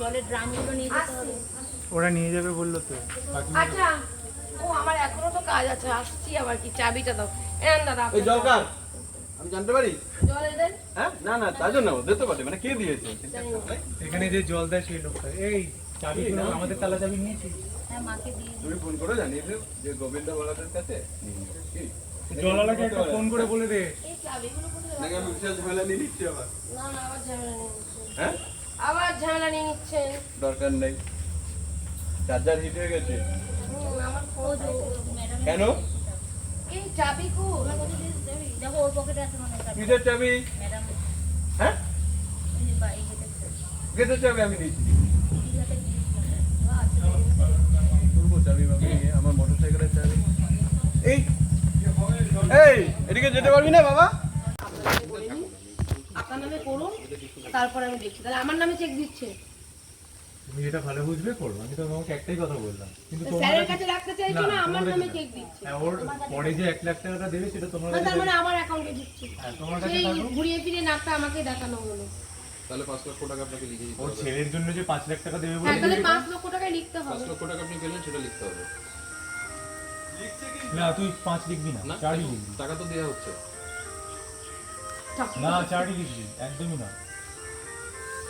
জলের ড্রামগুলো নিয়ে যেতে হবে। ওরা নিয়ে যাবে বলল তো। আচ্ছা ও আমার এখনও তো কাজ আছে আসছি আবার কি চাবিটা দাও। এন দাদা এই জল কার আমি জানতে পারি? জল দেন। হ্যাঁ? না না তার জন্য দিতে পারে মানে কে দিয়েছে? এখানে যে জল দেয় সেই লোকটা। এই চাবি। আমাদের তালা চাবি হ্যাঁ মাকে দিয়ে তুমি ফোন করে জানিয়ে দিও যে গোবিন্দ বলাদের কাছে। কি? জলালাকে একটা ফোন করে বলে দে। এই চাবিগুলো কোথায় নাকি আমি বিশাল ঝামেলা নিয়ে নিচ্ছি আবার? না না আবার ঝামেলা নিয়ে হ্যাঁ? আবার ঝামেলা নিয়ে নিচ্ছেন। দরকার নেই। চার্জার হিট হয়ে গেছে। কেন? এই চাবি কো দেখো ওর পকেটে আছে মনে হয় কিসের চাবি? হ্যাঁ। গেটের আমি চাবি আমার মোটর সাইকেলের চাবি। এই এই এদিকে যেতে পারবি না বাবা? নামে করুন তারপর আমি দেখছি। তাহলে আমার নামে চেক দিচ্ছে। তুমি যেটা ভালো বুঝবে করো। আমি তো তোমাকে একটাই কথা বললাম। কিন্তু তোমার স্যারের কাছে রাখতে চাইছো না আমার নামে চেক দিচ্ছে। হ্যাঁ, ওর পরে যে এক লাখ টাকাটা দেবে সেটা তোমার কাছে তার মানে আমার অ্যাকাউন্টে দিচ্ছে। হ্যাঁ, তোমার কাছে থাকুক। ঘুরিয়ে ফিরিয়ে নাকটা আমাকে দেখানো হলো। তাহলে পাঁচ লক্ষ টাকা আপনাকে লিখে দিতে ওর হবে। ছেলের জন্য যে পাঁচ লাখ টাকা দেবে হ্যাঁ বলে তাহলে পাঁচ লক্ষ টাকায় লিখতে পাঁচ হবে লক্ষ টাকা আপনি পেলেন সেটা লিখতে হবে। না তুই পাঁচ লিখবি না না চারই লিখবি। টাকা তো দেওয়া হচ্ছে। না চারই লিখবি একদমই না।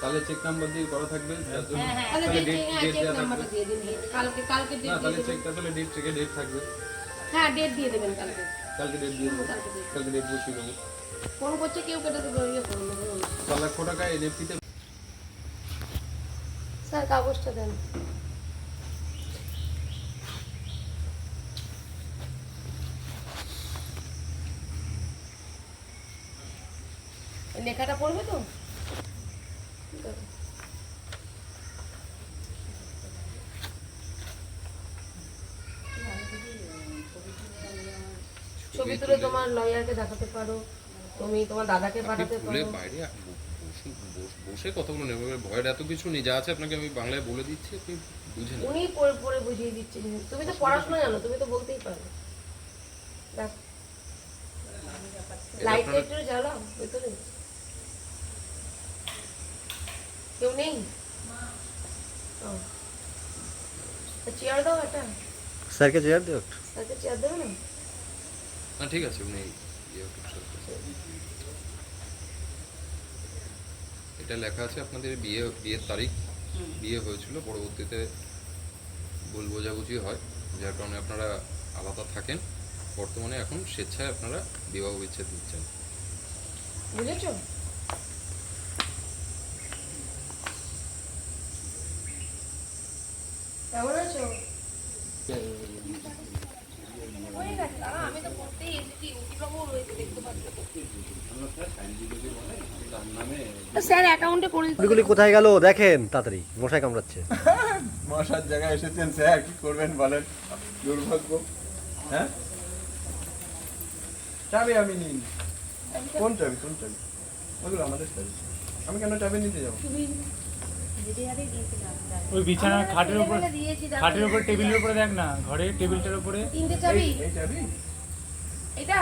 তাহলে চেক নাম্বার দিয়ে করা থাকবে হ্যাঁ, হ্যাঁ। তাহলে তাহলে চেক ডেট হ্যাঁ ডেট দেওয়া থাকবে। দিয়ে দিন কালকে কালকে না ডেট তাহলে দেবেন। তাহলে ডেট চেকে ডেট থাকবে। হ্যাঁ ডেট দিয়ে দেবেন কালকে। কালকে ডেট দিয়ে দেবো কালকে। ডেট বসিয়ে দেবো ফোন করছে কেউ কেটে দেবে ইয়ে করুন চার লক্ষ টাকা এনএফটিতে স্যার কাগজটা দেন। লেখাটা পড়বে তো? আছে। ছবি তুলে তোমার লয়ারকে দেখাতে পারো তুমি তোমার দাদাকে পাঠাতে পারো। বাইরে বসে কথাগুলো নেব ভয়ের এত কিছু নেই যা আছে আপনাকে আমি বাংলায় বলে দিচ্ছি আপনি বুঝে নেবেন। উনি পড়ে পড়ে বুঝিয়ে দিচ্ছেন তুমি তো পড়াশোনা জানো তুমি তো বলতেই পারো। দেখ লাইটটা একটু জ্বালাও ভেতরে। কেউ নেই চেয়ার দাও একটা স্যারকে চেয়ার দিও একটু। স্যারকে চেয়ার দেবে না না ঠিক আছে উনি। এটা লেখা আছে আপনাদের বিয়ে বিয়ের তারিখ বিয়ে হয়েছিল পরবর্তীতে ভুল বোঝাবুঝি হয় যার কারণে আপনারা আলাদা থাকেন বর্তমানে এখন স্বেচ্ছায় আপনারা বিবাহ বিচ্ছেদ দিচ্ছেন বুঝেছ কেমন আছো? গেছে, দাঁড়া, আমি তো পড়তেই এসেছি উকিলবাবুও রয়েছে দেখতে স্যার অ্যাকাউন্টে করে দিতে কোথায় গেল? দেখেন তাড়াতাড়ি মশাই কামড়াচ্ছে। মশার জায়গায় এসেছেন স্যার কি করবেন বলেন? দুর্ভাগ্য। হ্যাঁ? চাবি আমি নিই। কোন চাবি কোন চাবি? ওগুলো আমাদের চাবি। আমি কেন চাবি নিতে যাব? ওই বিছানা খাটের উপর। খাটের উপর টেবিলের উপরে দেখ না ঘরে টেবিলটার উপরে। তিনটে চাবি। এটা?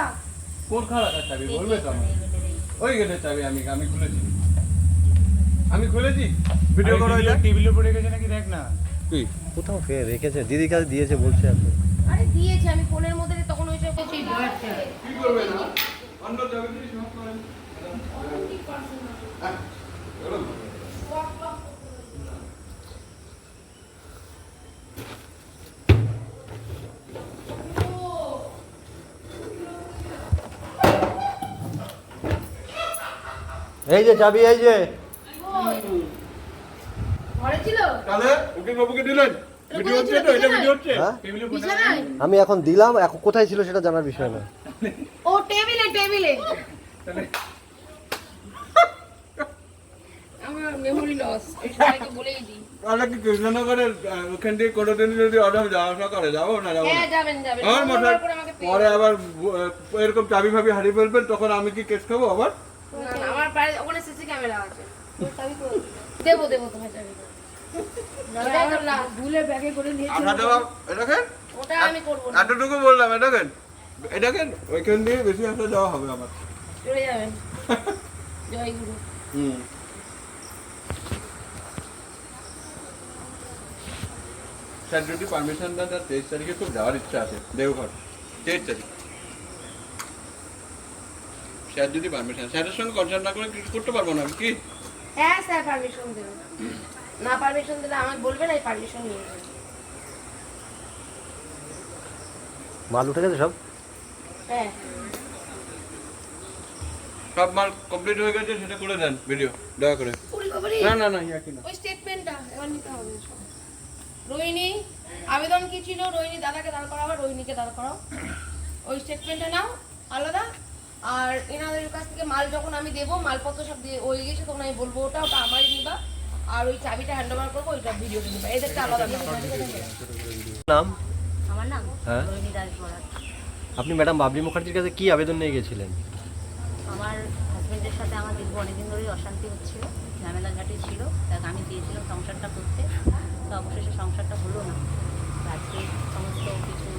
কোন খারাপ চাবি? বলবে তো আমার ওই গেটের চাবি আমি আমি খুলেছি। আমি খুলেছি? ভিডিও করো এটা। টেবিলের উপরে রেখেছে নাকি দেখ না। কি? কোথাও ফের রেখেছে। দিদির কাছে দিয়েছে বলছে এখন। আরে দিয়েছি আমি ফোনের মধ্যে তখন ওই সব কিছু কি করবে না? অন্য চাবি দিয়ে সমাপ্ত করেন। এই যে চাবি এই যে। হ্যাঁ? আমি এখন দিলাম এখন কোথায় ছিল সেটা জানার বিষয় না। ও টেবিলে টেবিলে। আমার মেমোরি লস বলেই দিই। তাহলে কি কৃষ্ণনগরের ওখান থেকে যদি অর্ডার যাওয়া আসা করে যাব না যাব হ্যাঁ আমার মাথায় পরে আবার এরকম চাবি ফাবি হারিয়ে ফেলবেন তখন আমি কি কেস খাব আবার? আমার বাড়ি ওখানে সিসি ক্যামেরা আছে। তোর চাবি কই? দেবো দেবো তোমার চাবি ওটাই তো last। ভুলে ব্যাগে করে নিয়ে আঠা ওটা আমি করব না। এতটুকু বললাম এটাকেন এটাকেন ওইখান দিয়ে বেশি আসা যাওয়া হবে আমার। চলে যাবেন জয় গুরু। হুম। স্যার যদি পারমিশন দেন তার তেইশ তারিখে খুব যাওয়ার ইচ্ছা আছে। দেওঘর। তেইশ তারিখ। স্যার যদি পারমিশন স্যারের সঙ্গে কনসাল্ট না করে কিছু করতে পারব না আমি কি? হ্যাঁ স্যার পারমিশন দেবেন না পারমিশন দিলে আমাকে বলবেন আমি পারমিশন নিয়ে মাল উঠে গেছে সব? হ্যাঁ। সব মাল কমপ্লিট হয়ে গেছে সেটা করে দেন ভিডিও দয়া করে। না না না ইয়াকি না। ওই স্টেটমেন্টটা এবার নিতে হবে রোহিণী আবেদন কি ছিল? রোহিণী দাদাকে দাঁড় করাবো রোহিণীকে দাঁড় করাও। ওই স্টেটমেন্টটা নাও আলাদা। আর এনাদের কাছ থেকে মাল যখন আমি দেবো মালপত্র সব দিয়ে হয়ে গেছে তখন আমি বলব ওটা ওটা আমারই নিবা আর ওই চাবিটা হ্যান্ড ওভার করব ওইটা ভিডিও নিবা এদেরটা আলাদা নাম? আমার নাম? হ্যাঁ। আপনি ম্যাডাম বাবলি মুখার্জির কাছে কি আবেদন নিয়ে গেছিলেন? আমার হাজবেন্ডের সাথে আমার দীর্ঘ অনেকদিন ধরেই অশান্তি হচ্ছিল ঝামেলাঘাটি ছিল তাকে আমি চেয়েছিলাম সংসারটা করতে। তো অবশেষে সংসারটা হলো না। আজকে সমস্ত কিছু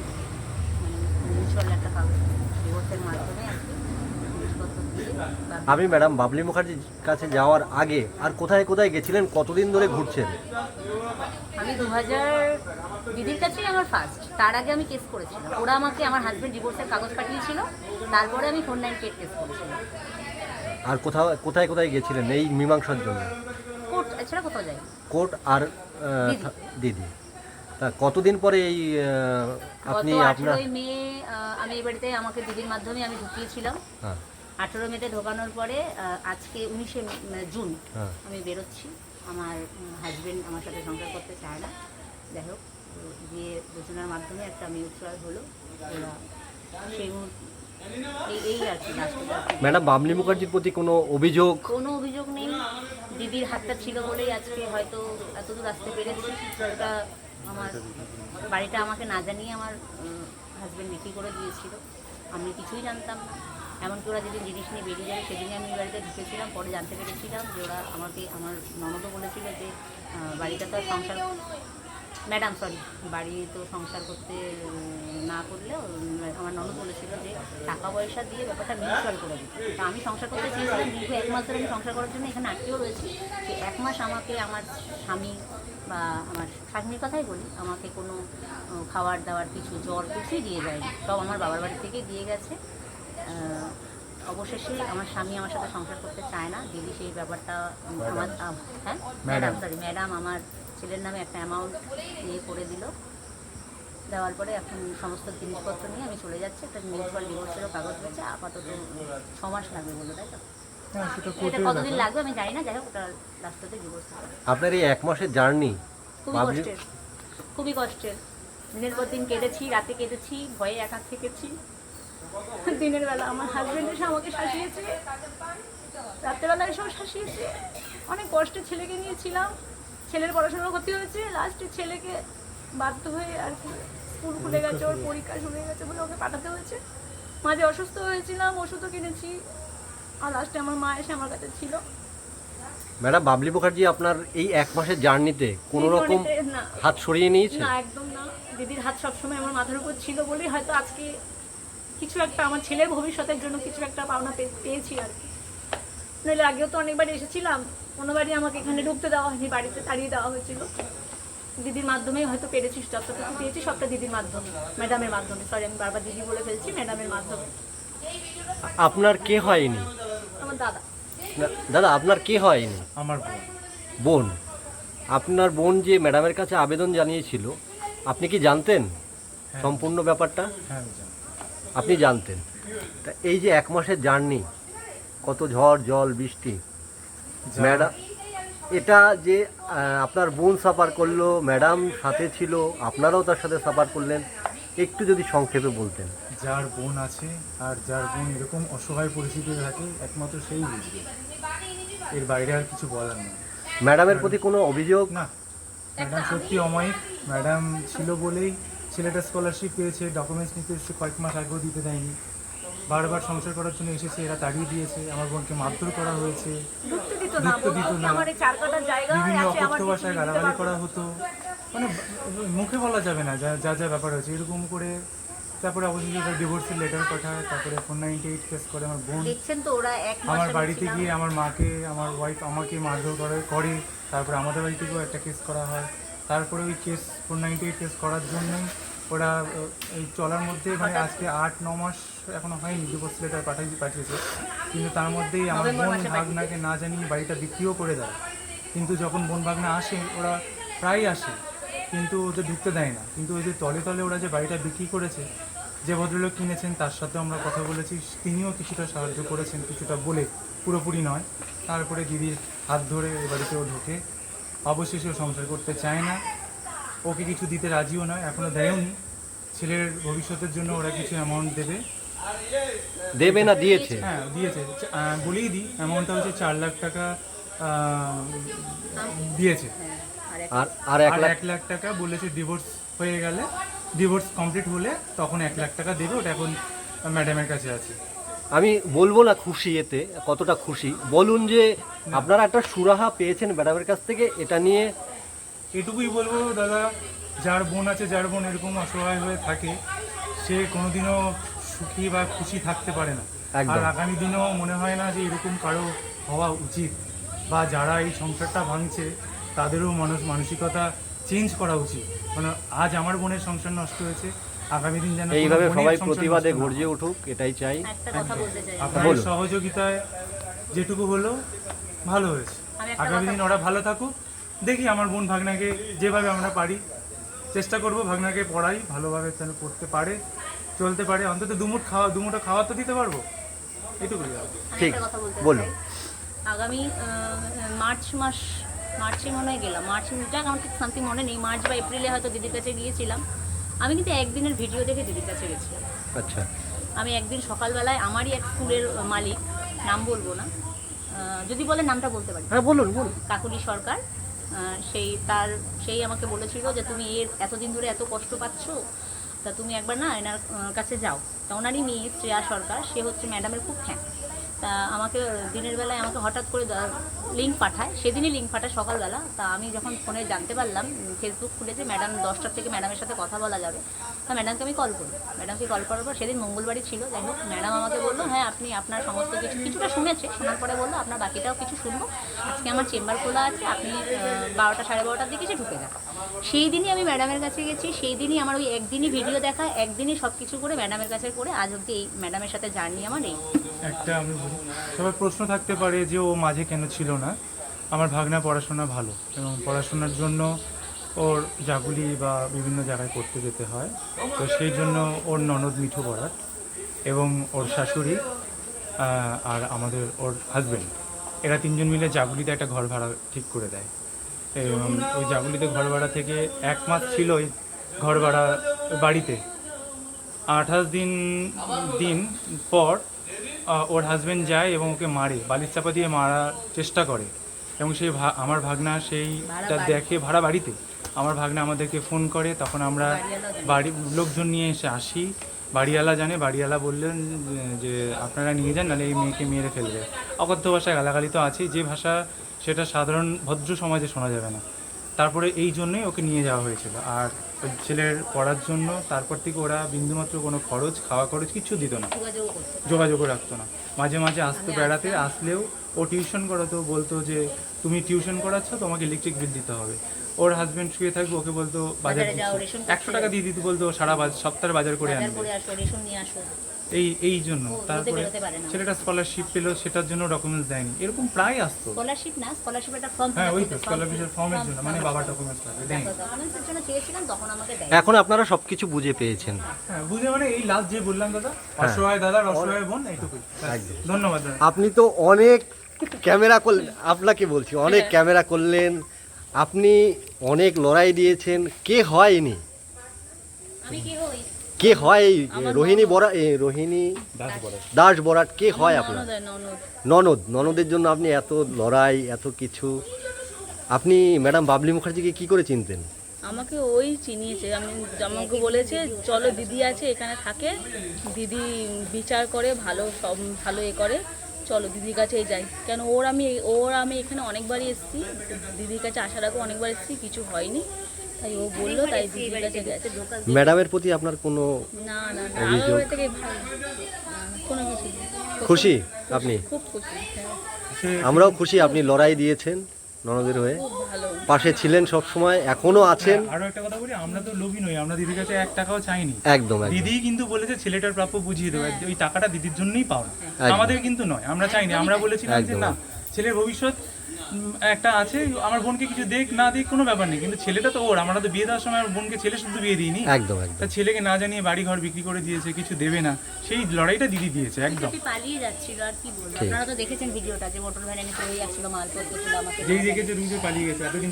মানে মিউচুয়াল একটা কাগজ ডিভোর্সের মাধ্যমে আপনি ম্যাডাম বাবলি মুখার্জির কাছে যাওয়ার আগে আর কোথায় কোথায় গেছিলেন কতদিন ধরে ঘুরছেন? আমি দু হাজার দিদির কাছেই আমার ফার্স্ট তার আগে আমি কেস করেছিলাম। ওরা আমাকে আমার হাজবেন্ড ডিভোর্সের কাগজ পাঠিয়েছিল। তারপরে আমি ফোর নাইন কেস করেছিলাম। আর কোথাও কোথায় কোথায় গেছিলেন এই মীমাংসার জন্য? কোর্ট এছাড়া কোথাও যাই কোর্ট আর দিদি। তা কতদিন পরে এই আপনি আপনার মে আমি এই বাড়িতে আমাকে দিদির মাধ্যমে আমি ঢুকিয়েছিলাম। হ্যাঁ। আঠেরো মেতে ঢোকানোর পরে আজকে উনিশে জুন হ্যাঁ। আমি বেরোচ্ছি। আমার হাজবেন্ড আমার সাথে সংসার করতে চায় না। যাই হোক গিয়ে আলোচনার মাধ্যমে একটা মিউচুয়াল হলো। ওরা সেই ম্যাডাম বাবলি মুখার্জির প্রতি কোনো অভিযোগ? কোনো অভিযোগ নেই। দিদির হাতটা ছিল বলেই আজকে হয়তো এতদূর আসতে পেরেছি। ওটা আমার বাড়িটা আমাকে না জানিয়ে আমার হাজব্যান্ড বিক্রি করে দিয়েছিল আমি কিছুই জানতাম না। এমনকি ওরা যেদিন জিনিস নিয়ে বেরিয়ে যাবে সেদিনই আমি বাড়িতে ঢুকেছিলাম পরে জানতে পেরেছিলাম যে ওরা আমাকে আমার ননদও বলেছিল যে বাড়িটা তো সংসার ম্যাডাম সরি বাড়ি তো সংসার করতে না করলেও উম, আমার ননদ বলেছিল যে টাকা পয়সা দিয়ে ব্যাপারটা মিউচুয়াল করে দিতে। তো আমি সংসার করতে চেয়েছিলাম দীর্ঘ এক মাস ধরে আমি সংসার করার জন্য এখানে আটকেও রয়েছি। যে এক মাস আমাকে আমার স্বামী বা আমার স্বামীর কথাই বলি আমাকে কোনো খাবার দাবার কিছু জল কিছুই দিয়ে যায়নি। সব আমার বাবার বাড়ি থেকে দিয়ে গেছে। অবশেষে আমার স্বামী আমার সাথে সংসার করতে চায় না দিদি সেই ব্যাপারটা আমার হ্যাঁ? ম্যাডাম সরি ম্যাডাম আমার ছেলের নামে একটা অ্যামাউন্ট ইয়ে করে দিল। দেওয়ার পরে এখন সমস্ত জিনিসপত্র নিয়ে আমি চলে যাচ্ছি। একটা মিউচুয়াল ডিভোর্সেরও কাগজ রয়েছে আপাতত ছ মাস লাগবে বলে তাই তো? হ্যাঁ এটা কতদিন লাগবে আমি জানি না যাই হোক ওটা লাস্টতে ডিভোর্স আপনার এই এক মাসের জার্নি খুবই কষ্টের খুবই কষ্টের। দিনের পর দিন কেটেছি রাতে কেটেছি ভয়ে একা থেকেছি। দিনের বেলা আমার হাজবেন্ড এসে আমাকে শাসিয়েছে রাত্রেবেলা এসেও শাসিয়েছে অনেক কষ্টে ছেলেকে নিয়েছিলাম ছেলের পড়াশোনার ক্ষতি হয়েছে। লাস্টে ছেলেকে বাধ্য হয়ে আর কি স্কুল খুলে গেছে ওর পরীক্ষা শুরু হয়ে গেছে বলে ওকে পাঠাতে হয়েছে। মাঝে অসুস্থ হয়েছিলাম ওষুধও কিনেছি। আর লাস্টে আমার মা এসে আমার কাছে ছিল। ম্যাডাম বাবলি মুখার্জি আপনার এই এক মাসের জার্নিতে কোনো রকম হাত সরিয়ে নিয়েছে? না একদম না। দিদির হাত সবসময় আমার মাথার উপর ছিল বলেই হয়তো আজকে কিছু একটা আমার ছেলের ভবিষ্যতের জন্য কিছু একটা পাওনা পেয়েছি আর কি। নইলে আগেও তো অনেকবার এসেছিলাম কোনোবারই আমাকে এখানে ঢুকতে দেওয়া হয়নি বাড়িতে তাড়িয়ে দেওয়া হয়েছিল। দিদির মাধ্যমেই হয়তো পেরেছি যতটুকু পেয়েছি সবটা দিদির মাধ্যমে ম্যাডামের মাধ্যমে। সরি আমি বারবার দিদি বলে ফেলছি ম্যাডামের মাধ্যমে। আপনার কে হয়নি? আমার দাদা। দাদা আপনার কে হয়নি? আমার বোন। বোন। আপনার বোন যে ম্যাডামের কাছে আবেদন জানিয়েছিল আপনি কি জানতেন হ্যাঁ। সম্পূর্ণ ব্যাপারটা? হ্যাঁ আপনি জানতেন। তা এই যে এক মাসের জার্নি কত ঝড় জল বৃষ্টি ম্যাডাম এটা যে আপনার বোন সাফার করল ম্যাডাম সাথে ছিল আপনারাও তার সাথে সাফার করলেন একটু যদি সংক্ষেপে বলতেন। যার বোন আছে আর যার বোন এরকম অসহায় পরিস্থিতিতে থাকে একমাত্র সেই বুঝবে। এর বাইরে আর কিছু বলার নেই। ম্যাডামের প্রতি কোনো অভিযোগ? না ম্যাডাম সত্যি অমায়িক। ম্যাডাম ছিল বলেই ছেলেটা স্কলারশিপ পেয়েছে ডকুমেন্টস নিতে এসেছে কয়েক মাস আগেও দিতে দেয়নি। বারবার সংসার করার জন্য এসেছে এরা তাড়িয়ে দিয়েছে আমার বোনকে মারধর করা হয়েছে। দিত না বিভিন্ন অকথ্য ভাষায় গালাগালি করা হতো। মানে মুখে বলা যাবে না যা যা যা ব্যাপার হয়েছে। এরকম করে তারপরে অবশেষে একটা ডিভোর্সের লেটার পাঠায় তারপরে ফোর নাইনটি এইট কেস করে আমার বোন। দেখছেন তো ওরা এক আমার বাড়িতে গিয়ে আমার মাকে আমার ওয়াইফ আমাকে মারধর করে করে তারপরে আমাদের বাড়ি থেকেও একটা কেস করা হয়। তারপরে ওই case four ninety eight case করার জন্যই ওরা এই চলার মধ্যে মানে আজকে আট ন মাস এখনও হয়নি ডিভোর্স লেটার পাঠাই পাঠিয়েছে। কিন্তু তার মধ্যেই আমার বোন ভাগনাকে না জানিয়ে বাড়িটা বিক্রিও করে দেয়। কিন্তু যখন বোন ভাগনা আসে ওরা প্রায় আসে কিন্তু ওদের ঢুকতে দেয় না। কিন্তু ওই যে তলে তলে ওরা যে বাড়িটা বিক্রি করেছে যে ভদ্রলোক কিনেছেন তার সাথে আমরা কথা বলেছি তিনিও কিছুটা সাহায্য করেছেন কিছুটা বলে পুরোপুরি নয়। তারপরে দিদির হাত ধরে এ বাড়িতেও ঢোকে। অবশেষে ও সংসার করতে চায় না। ওকে কিছু দিতে রাজিও নয় এখনও দেয়ওনি ছেলের ভবিষ্যতের জন্য ওরা কিছু অ্যামাউন্ট দেবে। দেবে না দিয়েছে। হ্যাঁ দিয়েছে। বলেই দিই অ্যামাউন্টটা হচ্ছে চার লাখ টাকা দিয়েছে। আর আর এক লাখ টাকা বলেছে ডিভোর্স হয়ে গেলে। ডিভোর্স কমপ্লিট হলে তখন এক লাখ টাকা দেবে ওটা এখন ম্যাডামের কাছে আছে। আমি বলব না খুশি এতে কতটা খুশি। বলুন যে আপনারা একটা সুরাহা পেয়েছেন ম্যাডামের কাছ থেকে এটা নিয়ে এটুকুই বলব দাদা যার বোন আছে যার বোন এরকম অসহায় হয়ে থাকে সে কোনোদিনও সুখী বা খুশি থাকতে পারে না। আর আগামী দিনেও মনে হয় না যে এরকম কারও হওয়া উচিত বা যারা এই সংসারটা ভাঙছে তাদেরও মানুষ মানসিকতা চেঞ্জ করা উচিত। মানে আজ আমার বোনের সংসার নষ্ট হয়েছে আগামী দিন যেন এইভাবে সবাই প্রতিবাদে। গর্জে উঠুক এটাই চাই। একটা কথা বলতে চাই। আপনার সহযোগিতায় যেটুকু হলো ভালো হয়েছে। আগামী দিন ওরা ভালো থাকুক। দেখি আমার বোন ভাগনাকে যেভাবে আমরা পারি চেষ্টা করব ভাগনাকে পড়াই ভালোভাবে যেন পড়তে পারে চলতে পারে। অন্তত দুমুট খাওয়া দুমুটো খাওয়া তো দিতে পারব। আমি ঠিক, কথা বলতে বলুন। আগামী আহ, মার্চ মাস মার্চে মনে হয় গেলাম। মার্চ যাক আমার ঠিক সামথিং মনে নেই। মার্চ বা এপ্রিলে হয়তো দিদির কাছে গিয়েছিলাম। আমি কিন্তু একদিনের ভিডিও দেখে দিদির কাছে গেছিলাম আচ্ছা। আমি একদিন সকালবেলায় আমারই এক স্কুলের মালিক নাম বলব না যদি বলে নামটা বলতে পারি। হ্যাঁ বলুন বলুন। কাকুলি সরকার সেই তার সেই আমাকে বলেছিল যে তুমি এর এতদিন ধরে এত কষ্ট পাচ্ছ তা তুমি একবার না এনার কাছে যাও। তা ওনারই মেয়ে শ্রেয়া সরকার সে হচ্ছে ম্যাডামের খুব ফ্যান তা আমাকে দিনের বেলায় আমাকে হঠাৎ করে লিঙ্ক পাঠায়। সেদিনই লিঙ্ক পাঠায় সকালবেলা। তা আমি যখন ফোনে জানতে পারলাম ফেসবুক খুলেছে ম্যাডাম দশটার থেকে ম্যাডামের সাথে কথা বলা যাবে। তা ম্যাডামকে আমি কল করি। ম্যাডামকে কল করার পর সেদিন মঙ্গলবারই ছিল। যাই হোক ম্যাডাম আমাকে বলল হ্যাঁ আপনি আপনার সমস্ত কিছু কিছুটা শুনেছে, শোনার পরে বলল, আপনার বাকিটাও কিছু শুনব। আজকে আমার চেম্বার খোলা আছে, আপনি বারোটা সাড়ে বারোটার দিকে এসে ঢুকে যান। সেই দিনই আমি ম্যাডামের কাছে গেছি, সেই দিনই আমার ওই একদিনই ভিডিও দেখা, একদিনই সব কিছু করে ম্যাডামের কাছে করে আজ অব্দি এই ম্যাডামের সাথে জার্নি আমার এই। একটা আমি বলি, সবার প্রশ্ন থাকতে পারে যে ও মাঝে কেন ছিল না। আমার ভাগনা পড়াশোনা ভালো এবং পড়াশোনার জন্য ওর জাগুলি বা বিভিন্ন জায়গায় পড়তে যেতে হয়। তো সেই জন্য ওর ননদ মিঠু বরাত এবং ওর শাশুড়ি আর আমাদের ওর হাজবেন্ড এরা তিনজন মিলে জাগুলিতে একটা ঘর ভাড়া ঠিক করে দেয়। ওই জাগুলিতে ঘর ভাড়া থেকে এক মাস ছিল ওই ঘর ভাড়া বাড়িতে। আঠাশ দিন দিন পর ওর হাজব্যান্ড যায় এবং ওকে মারে বালিশ চাপা দিয়ে মারার চেষ্টা করে। এবং সেই ভা- আমার ভাগনা সেইটা বাড়ি। দেখে ভাড়া বাড়িতে। আমার ভাগনা আমাদেরকে ফোন করে তখন আমরা বাড়ির লোকজন নিয়ে এসে আসি। বাড়িওয়ালা জানে বাড়িওয়ালা বললেন যে- আপনারা নিয়ে যান নাহলে এই মেয়েকে মেরে ফেলবে। অকথ্য ভাষায় গালাগালি তো আছেই। যে ভাষা সেটা সাধারণ ভদ্র সমাজে শোনা যাবে না। তারপরে এই জন্যই ওকে নিয়ে যাওয়া হয়েছিল। আর ওই ছেলের পড়ার জন্য তারপর থেকে ওরা বিন্দুমাত্র কোনো খরচ খাওয়া খরচ কিছু দিত না। যোগাযোগও রাখতো না। মাঝে মাঝে আসতো বেড়াতে আসলেও ও টিউশন করাতো বলতো যে তুমি টিউশন করাচ্ছ তোমাকে ইলেকট্রিক বিল দিতে হবে। ওর হাজবেন্ড শুয়ে থাকবে ওকে বলতো বাজার একশো টাকা দিয়ে দিতে বলতো সারা সপ্তাহের বাজার করে আনবে। এই এই জন্য। তারপরে। ছেলেটা স্কলারশিপ পেল সেটার জন্য ডকুমেন্টস দেয়নি। এরকম প্রায় আসতো। স্কলারশিপ না স্কলারশিপ একটা ফর্ম হ্যাঁ ওই তো স্কলারশিপের ফর্মের জন্য মানে বাবার ডকুমেন্টস লাগে দেয়নি। জন্য চেয়েছিলাম তখন আমাকে দেয় এখন আপনারা সবকিছু বুঝে পেয়েছেন। হ্যাঁ বুঝে মানে এই লাস্ট যে বললাম দাদা অসহায় দাদার অসহায় বোন এইটুকুই। হ্যাঁ। ধন্যবাদ আপনি তো অনেক ক্যামেরা করলেন আপনাকে বলছি অনেক ক্যামেরা করলেন আপনি অনেক লড়াই দিয়েছেন কে হয় ইনি? আমি কি হই? কে হয় এই রোহিণী বরা রোহিণী দাস বরাট কে হয় আপনার? ননদ ননদ। ননদ ননদের জন্য আপনি এত লড়াই এত কিছু। আপনি ম্যাডাম বাবলি মুখার্জিকে কি করে চিনতেন? আমাকে ওই চিনিয়েছে আমি আমাকে বলেছে চলো দিদি আছে এখানে থাকে। দিদি বিচার করে ভালো সব ভালো এ করে। চলো দিদির কাছেই যাই। কেন ওর আমি ওর আমি এখানে অনেকবারই এসেছি। দিদির কাছে আসার আগে অনেকবার এসেছি কিছু হয়নি। তাই ও বলল তাই দিদির কাছে গেছে। ম্যাডামের প্রতি আপনার কোনো না না না আমার থেকে ভালো। কোনো কিছু খুশি আপনি? খুব খুশি হ্যাঁ। আমরাও খুশি আপনি লড়াই দিয়েছেন। ননদের হয়ে। পাশে ছিলেন সব সময় এখনও আছেন। হ্যাঁ, আরও একটা কথা বলি আমরা তো লোভী নই আমরা দিদির কাছে এক টাকাও চাইনি। একদম দিদি কিন্তু বলেছে ছেলেটার প্রাপ্য বুঝিয়ে দেবে ওই টাকাটা দিদির জন্যই পাওয়া আমাদের কিন্তু নয় আমরা চাইনি আমরা বলেছিলাম যে না ছেলের ভবিষ্যৎ একটা আছে আমার বোনকে কিছু দেখ না দেখ কোনো ব্যাপার নেই। কিন্তু ছেলেটা তো ওর আমরা তো বিয়ে দেওয়ার সময় আমার বোনকে ছেলে শুধু বিয়ে দিইনি। একদম একদম। তা ছেলেকে না জানিয়ে বাড়ি ঘর বিক্রি করে দিয়েছে কিছু দেবে না। সেই লড়াইটা দিদি দিয়েছে একদম। পালিয়ে যাচ্ছিল আর কি বলব? আপনারা তো দেখেছেন ভিডিওটা যে মোটর ভ্যানে নিয়ে চলে যাচ্ছিল মাল করতেছিল আমাকে। যেই দেখেছে রুজে পালিয়ে গেছে এতদিন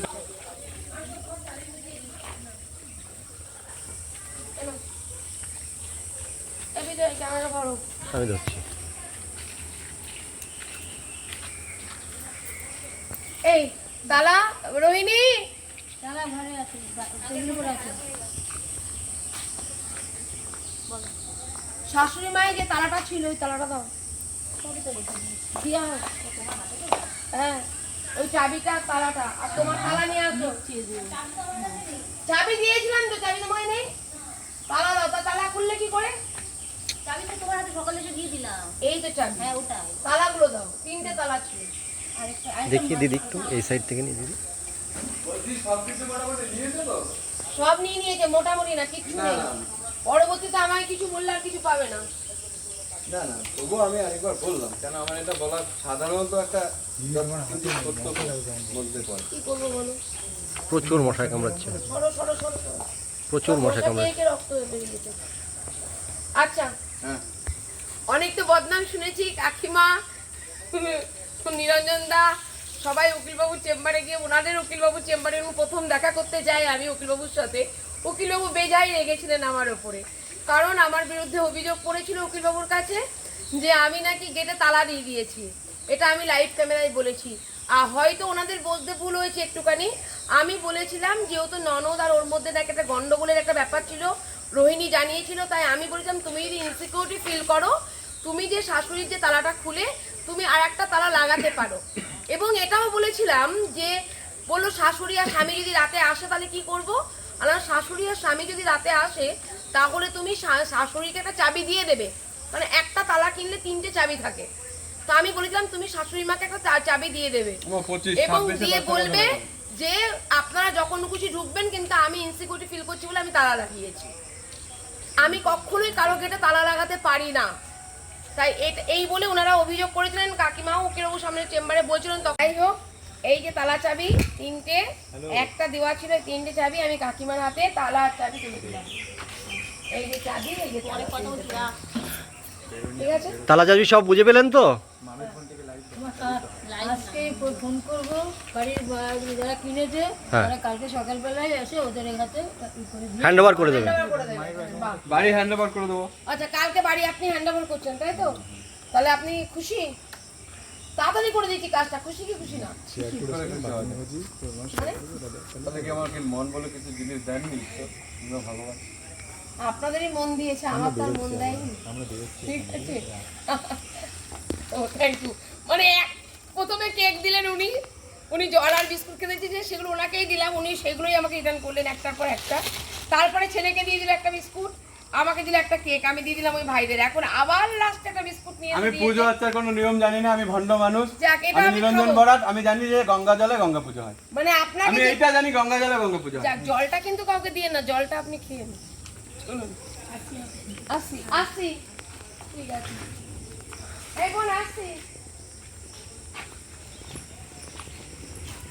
আমি ধরছি। এই দালা রোহিণী। দাদা ঘরে আছে শাশুড়ি মায়ের যে তালাটা ছিল ওই তালাটা দাও। দিয়া হোক। হ্যাঁ ওই চাবিটা তালাটা। আর তোমার তালা নিয়ে আসো। চাবি দিয়েছিলাম তো চাবি তোমায় নেই? তালা দাও তা তালা খুললে কি করে? চাবি তো তোমার হাতে সকালে এসে দিয়ে দিলাম। এই তো চাবি। হ্যাঁ ওটাই। তালাগুলো দাও তিনটে তালা ছিল। দেখি দিদি একটু এই সাইড থেকে নিয়ে দিদি। সব নিয়ে নিয়েছে মোটামুটি না কিচ্ছু নেই। পরবর্তীতে আমায় কিছু বললে আর কিছু পাবে না। না না তবুও আমি আরেকবার বললাম কেন আমার এটা বলা সাধারণত একটা বলতে পারে। কি করব বলো? প্রচুর মশাই কামড়াচ্ছে। সরো সরো সরো সরো। প্রচুর কামড়াচ্ছে। আচ্ছা। হ্যাঁ। অনেক তো বদনাম শুনেছি কাকিমা। নিরঞ্জন দা, সবাই উকিলবাবুর চেম্বারে গিয়ে, ওনাদের উকিলবাবুর চেম্বারে প্রথম দেখা করতে যাই, আমি উকিলবাবুর সাথে। উকিলবাবু বেজায় রেগেছিলেন আমার ওপরে। কারণ আমার বিরুদ্ধে অভিযোগ করেছিল উকিলবাবুর কাছে যে আমি নাকি গেটে তালা দিয়ে দিয়েছি। এটা আমি লাইভ ক্যামেরায় বলেছি। আর হয়তো ওনাদের বলতে ভুল হয়েছে একটুখানি। আমি বলেছিলাম, যেহেতু ননদ আর ওর মধ্যে দেখ একটা গণ্ডগোলের একটা ব্যাপার ছিল, রোহিণী জানিয়েছিল, তাই আমি বলেছিলাম, তুমি যদি ইনসিকিউরিটি ফিল করো, তুমি যে শাশুড়ির যে তালাটা খুলে তুমি আর একটা তালা লাগাতে পারো। এবং এটাও বলেছিলাম যে বলল শাশুড়ি আর স্বামী যদি রাতে আসে তাহলে কি করব? আর শাশুড়ি আর স্বামী যদি রাতে আসে তাহলে তুমি শাশুড়িকে একটা চাবি দিয়ে দেবে। মানে একটা তালা কিনলে তিনটে চাবি থাকে। তো আমি বলেছিলাম তুমি শাশুড়ি মাকে একটা চাবি দিয়ে দেবে। এবং দিয়ে বলবে যে আপনারা যখন খুশি ঢুকবেন কিন্তু আমি ইনসিকিউরিটি ফিল করছি বলে আমি তালা লাগিয়েছি। আমি কখনোই কারও গেটে তালা লাগাতে পারি না। তাই এই বলে ওনারা অভিযোগ করেছিলেন কাকিমাও উকিলবাবু সামনে চেম্বারে বলছিলেন তাই যাই হোক এই যে তালা চাবি তিনটে একটা দেওয়া ছিল তিনটে চাবি আমি কাকিমার হাতে তালা আর চাবি তুলে দিলাম। এই যে চাবি এই যে অনেক কথা চাবি। ঠিক আছে? তালা চাবি সব বুঝে পেলেন তো? আজকে ফোন করব বাড়ির যারা কিনেছে হ্যাঁ। তারা কালকে সকালবেলায় এসে ওদের হাতে হ্যান্ড ওভার করে। বাহ। বাড়ি হ্যান্ড ওভার করে দেবো। আচ্ছা কালকে বাড়ি আপনি হ্যান্ড ওভার করছেন তাই তো? তাহলে আপনি খুশি? তাড়াতাড়ি করে দিয়েছি কাজটা খুশি কি খুশি না? মানে? কি আমাকে মন বলে কিছু জিনিস দেননি? তো আপনাদেরই মন দিয়েছে আমার তার মন দেয়নি। ঠিক আছে। ও থ্যাংক ইউ মানে এক- প্রথমে কেক দিলেন উনি। উনি জল আর বিস্কুট খেতে চেয়েছে সেগুলো ওনাকেই দিলাম উনি সেগুলোই আমাকে রিটার্ন করলেন একটার পর একটা। তারপরে ছেলেকে দিয়ে দিল একটা বিস্কুট আমাকে দিল একটা কেক আমি দিয়ে দিলাম ওই ভাইদের। এখন আবার লাস্ট একটা বিস্কুট নিয়ে আমি পুজো আচ্চার কোনো নিয়ম জানি না আমি ভণ্ড মানুষ। আমি নিরঞ্জন বরাত আমি জানি যে গঙ্গা জলে গঙ্গা পুজো হয়। মানে আপনাকে আমি যে- এইটা জানি গঙ্গা জলে গঙ্গা পুজো হয়। জলটা কিন্তু কাউকে দিয়ে না জলটা আপনি খেয়ে নিন। চলুন। আসি। আসি। ঠিক আছে। এই বোন আসি বুঝি ভালো থাকো হ্যাঁ? ছেলের সাথে যোগাযোগ রেখেন একটা কথাই বলব বাবা ছেলে ডিভোর্স হয় না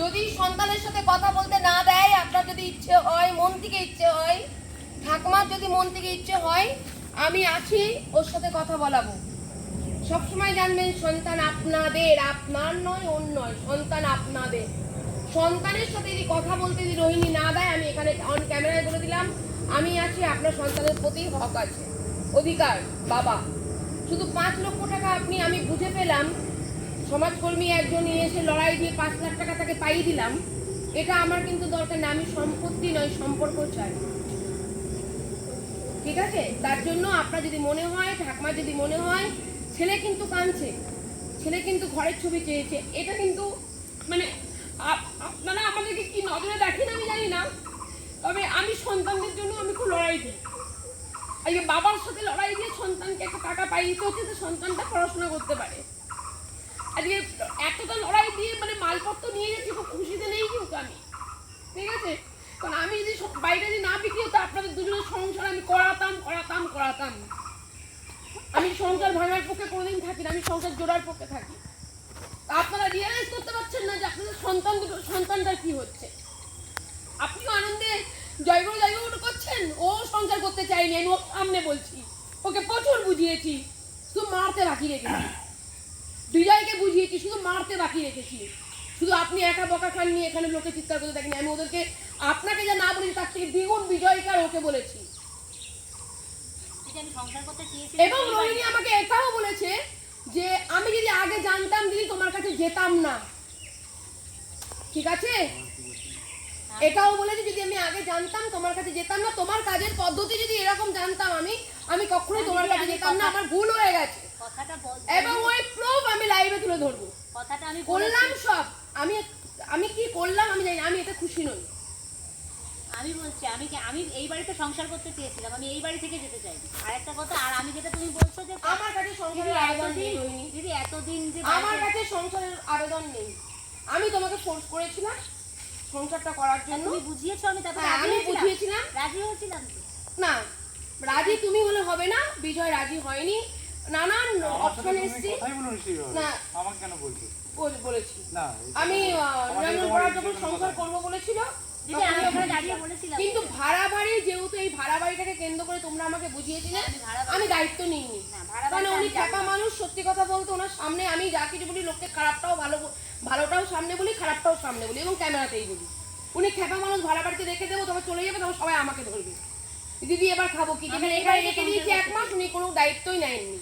যদি সন্তানের সাথে কথা বলতে না দেয়, আপনার যদি ইচ্ছে হয়, মন থেকে ইচ্ছে হয়, ঠাকুমার যদি মন থেকে ইচ্ছে হয়, আমি আছি, ওর সাথে কথা বলাবো। সবসময় জানবেন, সন্তান আপনাদের, আপনার নয়, ওর নয়, সন্তান আপনাদের। সন্তানের সাথে যদি কথা বলতে যদি রোহিণী না দেয়, আমি এখানে অন ক্যামেরায় বলে দিলাম। আমি আছি আপনার সন্তানের প্রতি হক আছে। অধিকার, বাবা। শুধু পাঁচ লক্ষ টাকা আপনি, আমি বুঝে পেলাম, সমাজকর্মী একজন এসে লড়াই দিয়ে পাঁচ লাখ টাকা তাকে পাইয়ে দিলাম। এটা আমার কিন্তু দরকার না, আমি সম্পত্তি নয়, সম্পর্ক চাই। ঠিক আছে? তার জন্য আপনার যদি মনে হয় ঠাকমা যদি মনে হয়, ছেলে কিন্তু কাঁদছে। ছেলে কিন্তু ঘরের ছবি চেয়েছে। এটা কিন্তু মানে আপ- আপনারা আমাদেরকে কি নজরে দেখেন আমি জানি না। তবে আমি সন্তানদের জন্য আমি খুব লড়াই দিই। আজকে বাবার সাথে লড়াই দিয়ে সন্তানকে একটা টাকা পাই দিতে হচ্ছে যে সন্তানটা পড়াশোনা করতে পারে। আজকে এতটা লড়াই দিয়ে মানে মালপত্র নিয়ে যাচ্ছি, খুব খুশিতে নেই কিন্তু আমি। ঠিক আছে? কারণ আমি যদি বাইরে যদি না বিক্রি হতো, আপনাদের দুজনের সংসার আমি করাতাম করাতাম করাতাম। আমি সংসার ভাঙার পক্ষে কোনোদিন থাকি না, আমি সংসার জোড়ার পক্ষে থাকি। আপনারা রিয়েলাইজ করতে পারছেন না যে আপনাদের সন্তান দুটো সন্তানটার কি হচ্ছে। আপনিও আনন্দে জয়গুরু জয়গুরু করছেন? ও সংসার করতে চাইনি আমি ওর সামনে বলছি। ওকে প্রচুর বুঝিয়েছি, শুধু মারতে বাকি রেখেছি। বিজয়কে বুঝিয়েছি, শুধু মারতে বাকি রেখেছি। শুধু আপনি একা বকা খাননি, এখানে লোকে চিৎকার করতে দেখেনি। আমি ওদেরকে, আপনাকে যা না বলেছি তার থেকে দ্বিগুণ বিজয়কে ওকে বলেছি। এবং রোহিণী আমাকে এটাও বলেছে যে, আমি যদি আগে জানতাম দিদি তোমার কাছে যেতাম না। ঠিক আছে? এটাও বলেছে যদি আমি আগে জানতাম তোমার কাছে যেতাম না তোমার কাজের পদ্ধতি যদি এরকম জানতাম আমি আমি কখনোই তোমার কাছে যেতাম না আমার ভুল হয়ে গেছে। কথাটা বল- এবং ওই প্রুফ আমি লাইভে তুলে ধরবো। কথাটা আমি করলাম সব। আমি আমি কি করলাম আমি জানি না, আমি এতে খুশি নই। আমি বলছি আমি কি- আমি এই বাড়িতে সংসার করতে চেয়েছিলাম আমি এই বাড়ি থেকে যেতে চাই আর একটা কথা আর আমি যেটা তুমি বলছো যে আমার কাছে সংসারের আবেদন নেই। দিদি এতদিন যে আমার কাছে সংসারের আবেদন নেই। আমি তোমাকে ফোর্স করেছিলাম সংসারটা করার জন্য। তুমি বুঝিয়েছো আমি তারপরে হ্যাঁ, আমি। বুঝিয়েছিলাম। রাজি হয়েছিলাম না রাজি তুমি হলে হবে না বিজয় রাজি হয়নি। নানান অপশন এসছি। না। আমাকে কেন বলছো? বলেছি। না আমি যখন সংসার করব বলেছিল কিন্তু ভাড়া বাড়ি যেহেতু এই ভাড়া বাড়িটাকে কেন্দ্র করে তোমরা আমাকে বুঝিয়েছিলে আমি দায়িত্ব নিইনি। কারণ উনি খ্যাপা মানুষ সত্যি কথা বলতে ওনার সামনে আমি যা কিছু বলি লোককে খারাপটাও ভালো ভালোটাও সামনে বলি খারাপটাও সামনে বলি এবং ক্যামেরাতেই বলি। উনি খ্যাপা মানুষ ভাড়া বাড়িতে রেখে দেবো তবে চলে যাবে তবে সবাই আমাকে ধরবে। দিদি এবার খাব কি? যেখানে এখানে রেখে দিয়েছি এক মাস উনি কোনো দায়িত্বই নেননি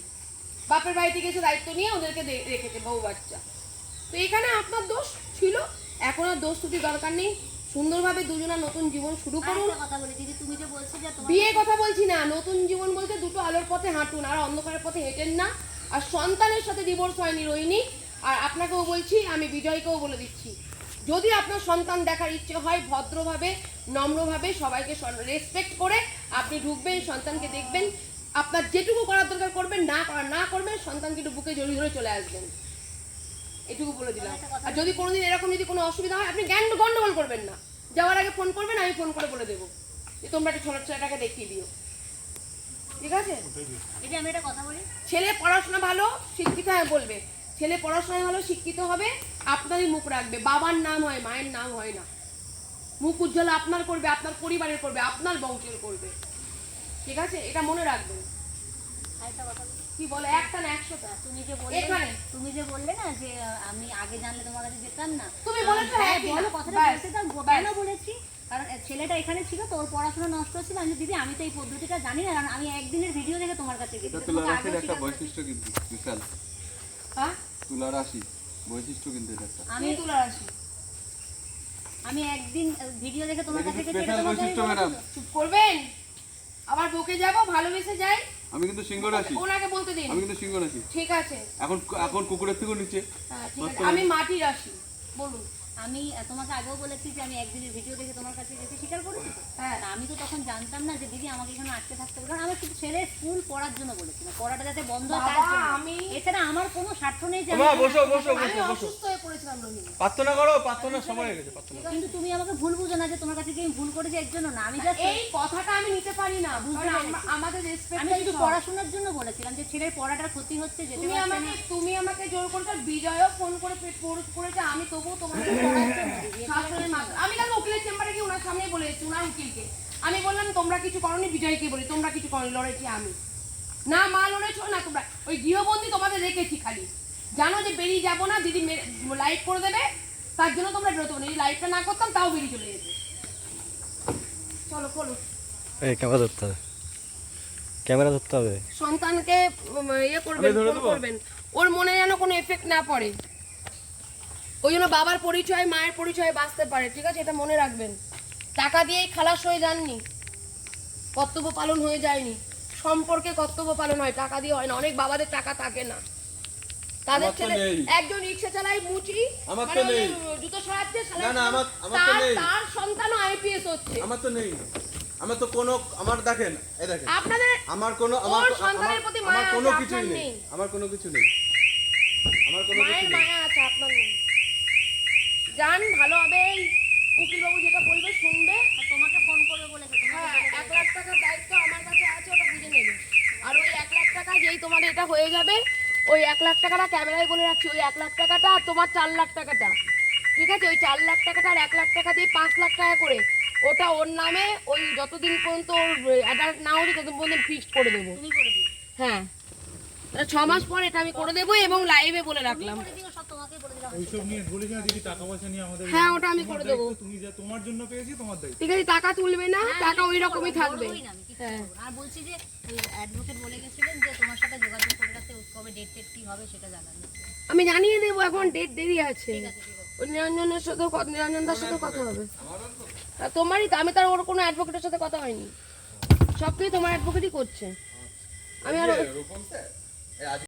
বাপের বাড়ি থেকে এসে দায়িত্ব নিয়ে ওদেরকে রেখেছে বউ বাচ্চা। তো এখানে আপনার দোষ ছিল এখন আর দোষ ত্রুটি দরকার নেই। সুন্দরভাবে দুজনা নতুন জীবন শুরু করুন। কথা বলি দিদি তুমি যে বলছো যে তোমার বিয়ে কথা বলছি না নতুন জীবন বলতে দুটো আলোর পথে হাঁটুন আর অন্ধকারের পথে হেঁটেন না। আর সন্তানের সাথে ডিভোর্স হয়নি রোহিণী আর আপনাকেও বলছি আমি বিজয়কেও বলে দিচ্ছি। যদি আপনার সন্তান দেখার ইচ্ছে হয় ভদ্রভাবে নম্রভাবে সবাইকে রেসপেক্ট করে আপনি ঢুকবেন সন্তানকে দেখবেন। আপনার যেটুকু করার দরকার করবেন না না করবেন সন্তানকে একটু বুকে জড়িয়ে ধরে চলে আসবেন। এটুকু বলে দিলাম। আর যদি কোনোদিন এরকম যদি কোনো অসুবিধা হয় আপনি জ্ঞান গন্ডগোল করবেন না। যাওয়ার আগে ফোন করবেন আমি ফোন করে বলে দেবো। যে তোমরা একটা ছোট ছেলেটাকে দেখিয়ে দিও। ঠিক আছে? আমি একটা কথা বলি। ছেলে পড়াশোনা ভালো শিক্ষিত হয় বলবে। ছেলে পড়াশোনায় ভালো শিক্ষিত হবে আপনারই মুখ রাখবে। বাবার নাম হয় মায়ের নাম হয় না। মুখ উজ্জ্বল আপনার করবে আপনার পরিবারের করবে আপনার বংশের করবে। ঠিক আছে? এটা মনে রাখবেন। আরেকটা কথা। কি বলে? একটা না একশোটা। তুমি যে বললে এখানে। তুমি যে বললে না যে আমি আগে জানলে তোমার কাছে যেতাম না। তুমি বলেছ হ্যাঁ, বলো কথাটা ব্যাস, বলতে দাও। কেন বলেছি? কারণ ছেলেটা এখানে ছিল তো ওর পড়াশোনা নষ্ট ছিল। আমি দিদি আমি তো এই পদ্ধতিটা জানি না কারণ আমি একদিনের ভিডিও দেখে তোমার কাছে গেছি। তুলা রাশির একটা বৈশিষ্ট্য কিন্তু বিশাল। হ্যাঁ? তুলা রাশি বৈশিষ্ট্য কিন্তু এটা একটা। আমি তুলে আসি আমি একদিন ভিডিও দেখে তোমার কাছে গেছি স্পেশাল বৈশিষ্ট্য ম্যাডাম চুপ করবেন? আবার বকে যাব ভালোবেসে যাই। আমি কিন্তু সিংহ রাশি। ওনাকে বলতে দিন। আমি কিন্তু সিংহ রাশি। ঠিক আছে। এখন এখন কুকুরের থেকে নিচে। হ্যাঁ, আমি মাটি রাশি। বলুন। আমি তোমাকে আগেও বলেছি যে আমি একদিনের ভিডিও দেখে তোমার কাছে গেছি স্বীকার করেছি হ্যাঁ। আমি তো তখন জানতাম না যে দিদি আমাকে এখানে আটকে থাকতে হবে। কারণ আমার শুধু ছেলে স্কুল পড়ার জন্য বলেছিলাম পড়াটা যাতে বন্ধ তার আমি- এছাড়া আমার কোনো স্বার্থ নেই যে আমি মা বসো বসো বসো। বসো অসুস্থ হয়ে পড়েছিলাম প্রার্থনা করো প্রার্থনার সময় হয়ে গেছে প্রার্থনা কিন্তু তুমি আমাকে ভুল বুঝো না যে তোমার কাছে কি আমি ভুল করেছি এর জন্য না। আমি জাস্ট এই কথাটা আমি নিতে পারি না। আম- আমাদের আমি রেসপেক্ট শুধু পড়াশোনার জন্য বলেছিলাম যে ছেলের পড়াটার ক্ষতি হচ্ছে যেতে তুমি আমাকে তুমি আমাকে জোর করতে বিজয়ও ফোন করে করেছে আমি তবুও তোমাকে আমি কাল উকিলের চেম্বারে গিয়ে ওনার সামনেই বলে এসেছি ওনার উকিলকে আমি বললাম তোমরা কিছু করনি বিজয়কে বলি তোমরা কিছু করনি লড়েছি আমি না মা লড়েছো না তোমরা ওই গৃহবন্দী তোমাদের রেখেছি খালি জানো যে বেরিয়ে যাব না দিদি লাইভ করে দেবে তার জন্য তোমরা বেরোতে পারো যদি লাইভটা না করতাম তাও বেরিয়ে চলে যেতে চলো খোলো এই ক্যামেরা ধরতে হবে। ক্যামেরা ধরতে হবে। সন্তানকে ইয়ে করবেন করবেন। ওর মনে যেন কোনো এফেক্ট না পড়ে। ওই জন্য বাবার পরিচয় মায়ের পরিচয় বাঁচতে পারে ঠিক আছে? এটা মনে রাখবেন। টাকা দিয়েই খালাস হয়ে যাননি। কর্তব্য পালন হয়ে যায়নি। সম্পর্কে কর্তব্য পালন হয় টাকা দিয়ে হয় না। অনেক বাবাদের টাকা থাকে না। তাদের ছেলে একজন রিক্সা চালায় মুচি আমার মানে তো নেই। জুতো সরাচ্ছে না, না, আমার- আমার তো তার- নেই। তার সন্তানও আইপিএস হচ্ছে। আমার তো নেই। আমার তো কোনো আমার দেখেন এই দেখেন। আপনাদের আমার কোনো আমার সন্তানের প্রতি আমার মায়া কোনো আপনার নেই। আমার কোনো কিছু নেই। আমার কোনো কিছু নেই। মায়া আছে আপনার নেই। যান ভালো হবে এই উকিলবাবু যেটা বলবে শুনবে। আর তোমাকে ফোন করবে বলেছে হ্যাঁ এক লাখ টাকার দায়িত্ব আমার কাছে আছে ওটা বুঝে নেবে। আর ওই এক লাখ টাকা যেই তোমার এটা হয়ে যাবে ওই এক লাখ টাকাটা ক্যামেরায় বলে রাখছি ওই এক লাখ টাকাটা আর তোমার চার লাখ টাকাটা। ঠিক আছে? ওই চার লাখ টাকাটা আর এক লাখ টাকা দিয়ে পাঁচ লাখ টাকা করে ওটা ওর নামে ওই যতদিন পর্যন্ত ওর অ্যাডাল্ট না হচ্ছে ততদিন পর্যন্ত ফিক্সড করে দেবো। হ্যাঁ। ছ মাস পর এটা আমি করে দেবো এবং লাইভে বলে রাখলাম। ওইসব নিয়ে বলেছি না দিদি টাকা পয়সা নিয়ে আমাদের হ্যাঁ, ওটা আমি করে দেবো। তুমি যা তোমার জন্য পেয়েছি তোমার দায়িত্ব। ঠিক আছে টাকা তুলবে না টাকা ওই রকমই থাকবে। হ্যাঁ। আর বলছি যে অ্যাডভোকেট বলে গেছিলেন যে তোমার সাথে যোগাযোগ করে রাখতে কবে ডেট টেট কি হবে সেটা জানাবেন আমি জানিয়ে দেবো এখন ডেট দেরি আছে। ওই নিরঞ্জনের সাথে নিরঞ্জন দার সাথে কথা হবে। তোমারই তো আমি তার ওর কোনো অ্যাডভোকেটের সাথে কথা হয়নি। সব কিছু তোমার অ্যাডভোকেটই করছে। আমি আর রূপম স্যার